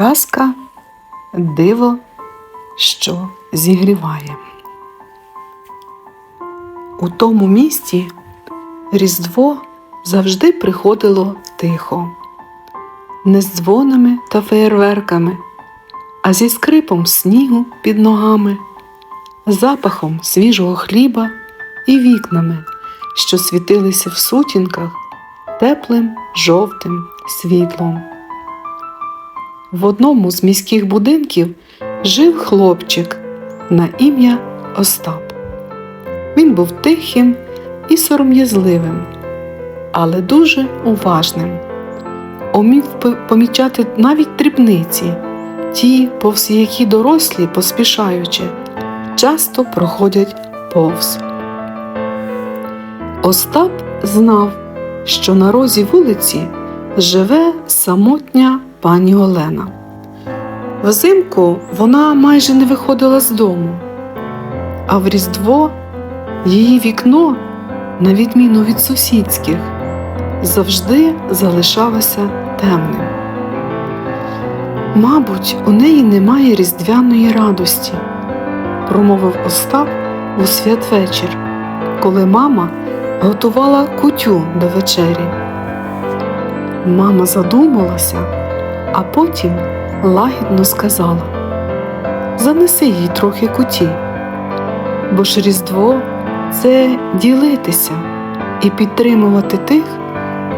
Казка диво, що зігріває. У тому місті Різдво завжди приходило тихо, не з дзвонами та феєрверками, а зі скрипом снігу під ногами, запахом свіжого хліба і вікнами, що світилися в сутінках теплим жовтим світлом. В одному з міських будинків жив хлопчик на ім'я Остап. Він був тихим і сором'язливим, але дуже уважним. Умів помічати навіть дрібниці, ті, повз які дорослі, поспішаючи, часто проходять повз. Остап знав, що на розі вулиці живе самотня пані Олена. Взимку вона майже не виходила з дому, а в Різдво її вікно, на відміну від сусідських, завжди залишалося темним. Мабуть, у неї немає різдвяної радості, промовив Остап у святвечір, коли мама готувала кутю до вечері. Мама задумалася, а потім лагідно сказала: Занеси їй трохи куті, бо ж Різдво це ділитися і підтримувати тих,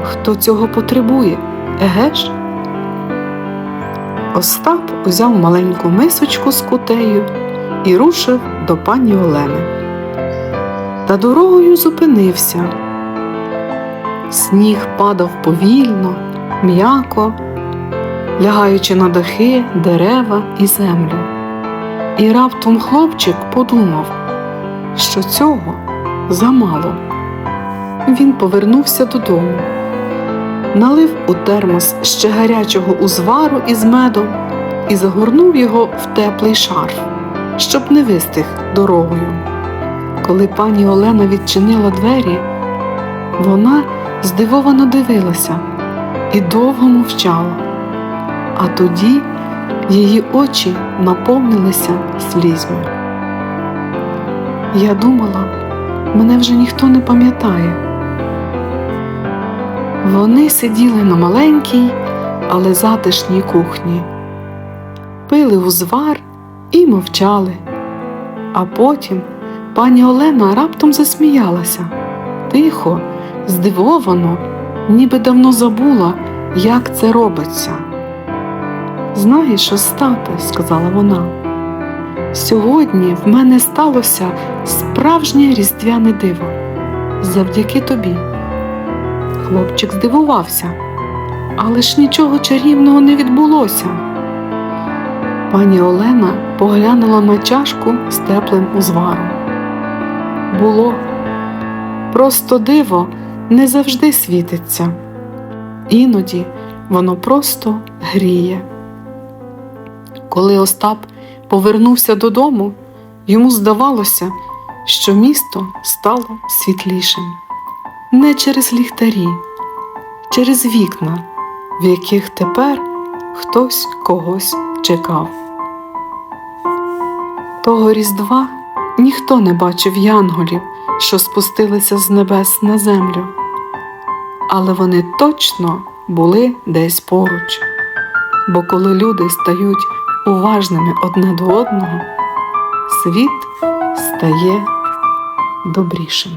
хто цього потребує, еге ж? Остап узяв маленьку мисочку з кутею і рушив до пані Олени. Та дорогою зупинився. Сніг падав повільно, м'яко, лягаючи на дахи, дерева і землю. І раптом хлопчик подумав, що цього замало. Він повернувся додому, налив у термос ще гарячого узвару із медом і загорнув його в теплий шарф, щоб не вистиг дорогою. Коли пані Олена відчинила двері, вона здивовано дивилася і довго мовчала, а тоді її очі наповнилися слізьми. Я думала, мене вже ніхто не пам'ятає. Вони сиділи на маленькій, але затишній кухні, пили узвар і мовчали. А потім пані Олена раптом засміялася тихо, здивовано, ніби давно забула, як це робиться. Знаєш, Остапе, сказала вона, сьогодні в мене сталося справжнє різдвяне диво завдяки тобі. Хлопчик здивувався, але ж нічого чарівного не відбулося. Пані Олена поглянула на чашку з теплим узваром. Було просто диво не завжди світиться, іноді воно просто гріє. Коли Остап повернувся додому, йому здавалося, що місто стало світлішим не через ліхтарі, через вікна, в яких тепер хтось когось чекав. Того Різдва ніхто не бачив янголів, що спустилися з небес на землю, але вони точно були десь поруч. Бо коли люди стають уважними одне до одного, світ стає добрішим.